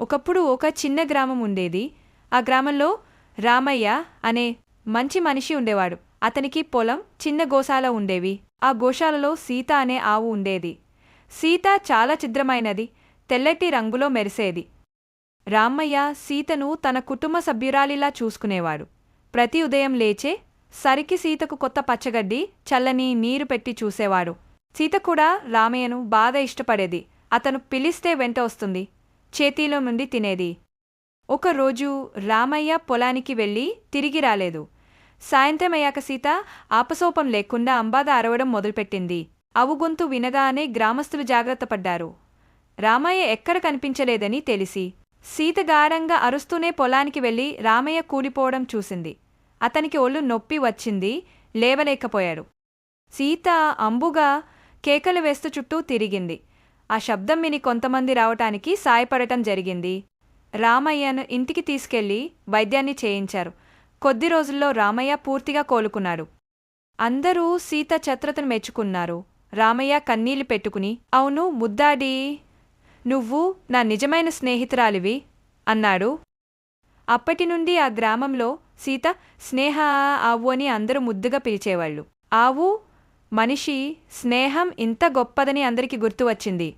ఒకప్పుడు ఒక చిన్న గ్రామం ఉండేది. ఆ గ్రామంలో రామయ్య అనే మంచి మనిషి ఉండేవాడు. అతనికి పొలం చిన్న గోశాల ఉండేవి. ఆ గోశాలలో సీత అనే ఆవు ఉండేది. సీత చాలా చిద్రమైనది తెల్లటి రంగులో మెరిసేది. రామయ్య సీతను తన కుటుంబ సభ్యురాలిలా చూసుకునేవాడు. ప్రతి ఉదయం లేచే సరికి సీతకు కొత్త పచ్చగడ్డి చల్లని నీరు పెట్టి చూసేవాడు. సీత కూడా రామయ్యను బాగా ఇష్టపడేది. అతను పిలిస్తే వెంట వస్తుంది. చేతిలో నుండి తినేది. ఒకరోజు రామయ్య పొలానికి వెళ్ళి తిరిగి రాలేదు. సాయంత్రం అయ్యాక సీత ఆపసోపం లేకుండా అంబాద అరవడం మొదలుపెట్టింది. అవుగొంతు వినగానే గ్రామస్తులు జాగ్రత్త పడ్డారు. రామయ్య ఎక్కడ కనిపించలేదని తెలిసి సీత గాఢంగా అరుస్తూనే పొలానికి వెళ్ళి రామయ్య కూలిపోవడం చూసింది. అతనికి ఒళ్ళు నొప్పి వచ్చింది లేవలేకపోయాడు. సీత అంబుగా కేకలు వేస్తూ చుట్టూ తిరిగింది. ఆ శబ్దం విని కొంతమంది రావటానికి సాయపడటం జరిగింది. రామయ్యను ఇంటికి తీసుకెళ్ళి వైద్యాన్ని చేయించారు. కొద్ది రోజుల్లో రామయ్య పూర్తిగా కోలుకున్నాడు. అందరూ సీత ఛత్రతను మెచ్చుకున్నారు. రామయ్య కన్నీళ్ళు పెట్టుకుని అవును ముద్దాడి నువ్వు నా నిజమైన స్నేహితురాలివి అన్నాడు. అప్పటి నుండి ఆ గ్రామంలో సీత స్నేహ ఆవు అని అందరూ ముద్దుగా పిలిచేవాళ్ళు. ఆవు మనిషి స్నేహం ఇంత గొప్పదని అందరికీ గుర్తు వచ్చింది.